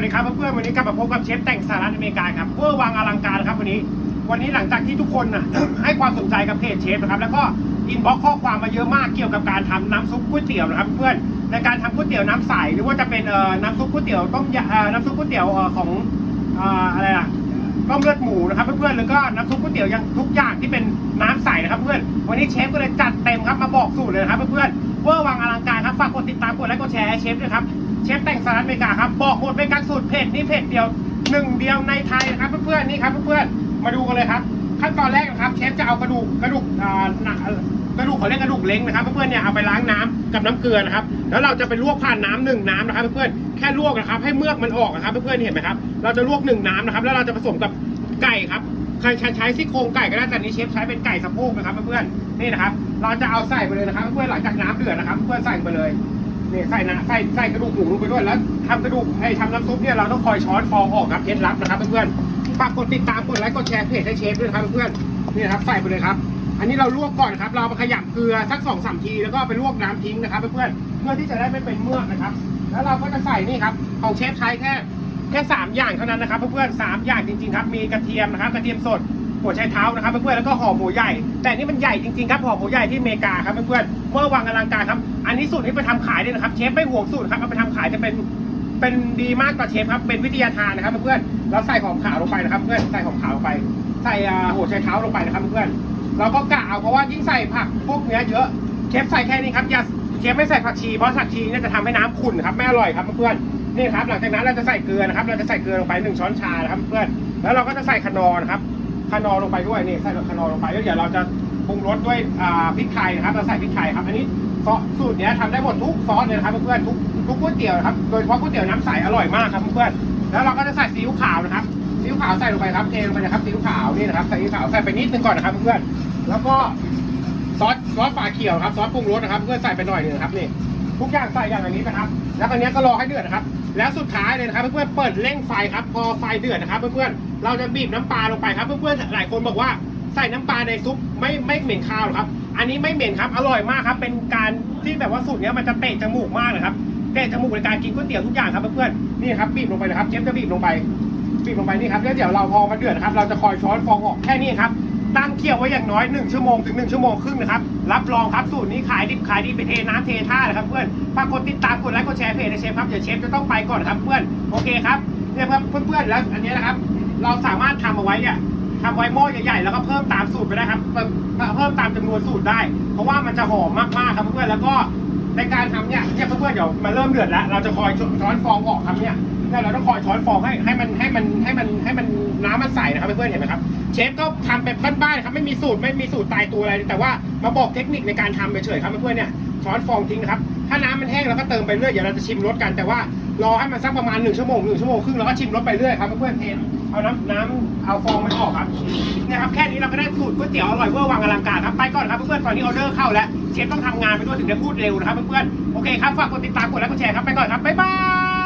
วัสดีครับเพื่อนๆวันนี้กลับมาพบกับเชฟแต่งสหรัฐอเมริกาครับเวอร์วังอลังการครับวันนี้ วันนี้หลังจากที่ทุกคนน่ะให้ความสนใจกับเพจเชฟนะครับแล้วก็อินบ็อกข้อความมาเยอะมากเกี่ยวกับการทำน้ำซุปก๋วยเตี๋ยวนะครับ เพื่อนในการทำก๋วยเตี๋ยวน้ำใสหรือว่าจะเป็นเอ่อน้ำซุปก๋วยเตี๋ยวต้มยำเอ่อน้ำซุปก๋วยเตี๋ยวของอะไรล่ะต้มเลือดหมูนะครับเพื่อนๆแล้วก็น้ำซุปก๋วยเตี๋ยวยังทุกอย่างที่เป็นน้ำใสนะครับเพื่อนวันนี้เชฟก็เลยจัดเต็มครับมาบอกสูตรเลยครับเพื่อนๆเวอร์วังอลังการครับฝากกดติดตามกดไลค์กดแชร์เชฟด้วยครับ เชฟแต่งสหรัฐอเมริกาครับบอกหมดเป็นการสูตรเพจนี่เพจเดียวหนึ่งเดียวในไทยนะครับเพื่อนๆนี่ครับเพื่อนๆมาดูกันเลยครับ ขั้นตอนแรกนะครับเชฟจะเอากระดูกกระดูกอ่ากระดูกขาเรียกกระดูกเล้งนะครับเพื่อนๆเนี่ยเอาไปล้างน้ำกับน้ำเกลือนะครับแล้วเราจะไปลวกผ่านน้ำหนึ่งน้ำนะครับเพื่อนๆแค่ลวกนะครับให้เมือกมันออกนะครับเพื่อนๆเห็นไหมครับเราจะลวกหนึ่งน้ำนะครับแล้วเราจะผสมกับไก่ครับใครใช้ใช้ซี่โครงไก่ก็ได้แต่นี้เชฟใช้เป็นไก่สะโพกนะครับเพื่อนๆนี่นะครับ เราจะเอาใส่ไปเลยนะครับ เพื่อนๆหลังจากน้ำเดือดนะครับ เพื่อนๆใส่ไปเลย เนี่ใส่นะใส่ใส่กระดูกหมูลงไปด้วยแล้วทำกระดูกไอ้ทำน้ำซุปเนี่ยเราต้องคอยช้อนฟองออกครับเคล็ดลับนะครับเพื่อนๆฝากกดติดตามกดไลค์กดแชร์เพจให้เชฟด้วยครับเพื่อนๆนี่นะครับใส่ไปเลยครับ อันนี้เราลวกก่อนครับ เราไปขยำเกลือสักสองสามทีแล้วก็ไปลวกน้ำทิ้งนะครับเพื่อนๆเพื่อที่จะได้ไม่เป็นเมือกนะครับ แล้วเราก็จะใส่นี่ครับของเชฟใช้แค่แค่สามอย่างเท่านั้นนะครับเพื่อนๆสามอย่างจริงๆครับมีกระเทียมนะครับกระเทียมสด หัวไชเท้านะครับเพื่อนๆแล้วก็ห่อหมูใหญ่ แต่นี่มันใหญ่จริงๆครับห่อหมูใหญ่ที่อเมริกาครับเพื่อนๆเมื่อวังอลังการครับ อันนี้สูตรนี้ไปทำขายเลยนะครับเชฟไม่ห่วงสูตรครับเอาไปทำขายจะเป็นเป็นดีมากต่อเชฟครับเป็นวิทยาทานนะครับเพื่อนๆเราใส่หอมขาวลงไปนะครับเพื่อนใส่หอมขาวลงไปใส่หัวไชเท้าลงไปนะครับเพื่อนๆเราก็กะเอาเพราะว่ายิ่งใส่ผักพวกเนี้ยเยอะเชฟใส่แค่นี้ครับอย่าเชฟไม่ใส่ผักชีเพราะผักชีเนี่ยจะทำให้น้ำขุ่นครับไม่อร่อยครับเพื่อนนี่ครับหลังจากนั้นเราจะใส่เกลือนะครับเราจะใส่เกลือลงไปหนึ่งช้อนชานะครับเพื่อนแล้วเราก็จะใส่ขนอนครับ ขนอลงไปด้วยนี่ใส่ขนอลงไปแล้วเดี๋ยวเราจะปรุงรสด้วยพริกไทยนะครับเราใส่พริกไทยครับ อันนี้ซอสสูตรเนี้ยทำได้หมดทุกซอสเลยนะครับเพื่อนๆทุกทุกก๋วยเตี๋ยวนะครับโดยเฉพาะก๋วยเตี๋ยวน้ำใสอร่อยมากครับเพื่อนๆแล้วเราก็จะใส่ซีอิ๊วขาวนะครับซีอิ๊วขาวใส่ลงไปครับเทลงไปนะครับซีอิ๊วขาวนี่นะครับใส่ซีอิ๊วขาวใส่ไปนิดนึงก่อนนะครับเพื่อนๆแล้วก็ซอสซอสฝาเขียวครับซอสปรุงรสนะครับ เพื่อนใส่ไปหน่อยหนึงครับนี่ ทุกอย่างใส่อย่างอันนี้นะครับ แล้วอันนี้ก็รอให้เดือดนะครับ แล้วสุดท้ายเลยนะครับเพื่อนๆเปิดเร่งไฟครับ พอไฟเดือดนะครับ เพื่อนๆเราจะบีบน้ำปลาลงไปครับ เพื่อนๆหลายคนบอกว่าใส่น้ำปลาในซุปไม่ไม่เหม็นคาวหรอกครับ อันนี้ไม่เหม็นครับอร่อยมากครับ เป็นการที่แบบว่าสูตรนี้มันจะเตะจมูกมากเลยครับเตะจมูกในการกินก๋วยเตี๋ยวทุกอย่างครับเพื่อนๆนี่ครับบีบลงไปเลยครับเชฟจะบีบลงไปบีบลงไปนี่ครับแล้วเดี๋ยวเราพอมาเดือดครับ เราจะคอยช้อนฟองออกแค่นี้ครับ ตั้งเคี่ยวไว้อย่างน้อย 1 ชั่วโมงถึง 1 ชั่วโมงครึ่งนะครับรับรองครับสูตรนี้ขายดิบขายดีไปเทน้ำเทท่าเลยครับเพื่อนฝากกดติดตามกดไลค์กดแชร์เพจในเชฟครับเดี๋ยวเชฟจะต้องไปก่อนครับเพื่อนโอเคครับเนี่ยครับเพื่อนๆแล้วอันนี้นะครับ เราสามารถทำเอาไว้เนี่ยทำไว้หม้อใหญ่ๆแล้วก็เพิ่มตามสูตรไปได้ครับเพิ่มตามจำนวนสูตรได้ เพราะว่ามันจะหอมมากๆครับเพื่อนๆแล้วก็ในการทำเนี่ยเนี่ยเพื่อนๆเดี๋ยวมันเริ่มเดือดแล้ว เราจะคอยช้อนฟองออกครับเนี่ย เนี่ยเราต้องคอยช้อนฟองให้ให้มันให้มันให้มันให้มันน้ำมันใสนะครับเพื่อนๆเห็นไหมครับ เชฟก็ทำแบบบ้านๆครับไม่มีสูตรไม่มีสูตรตายตัวอะไร แต่ว่ามาบอกเทคนิคในการทำเฉยๆครับเพื่อนๆเนี่ยช้อนฟองทิ้งนะครับถ้าน้ำมันแห้งเราก็เติมไปเรื่อยเดี๋ยวเราจะชิมรสกันแต่ว่ารอให้มันสักประมาณหนึ่งชั่วโมงหนึ่งชั่วโมงครึ่งแล้วก็ชิมรสไปเรื่อยครับเพื่อนๆเทเอาน้ำน้ำเอาฟองมันออกครับเนี่ยครับแค่นี้เราก็ได้สูตรก๋วยเตี๋ยวอร่อยเวอร์วังอลังการครับไปก่อนครับเพื่อนๆตอนนี้ออเดอร์เข้าแล้วเชฟต้องทำงานไปด้วยถึงจะพูดเร็วนะครับเพื่อนๆโอเคครับฝากกดติดตามกดไลค์กดแชร์ครับไปก่อนครับบ๊ายบาย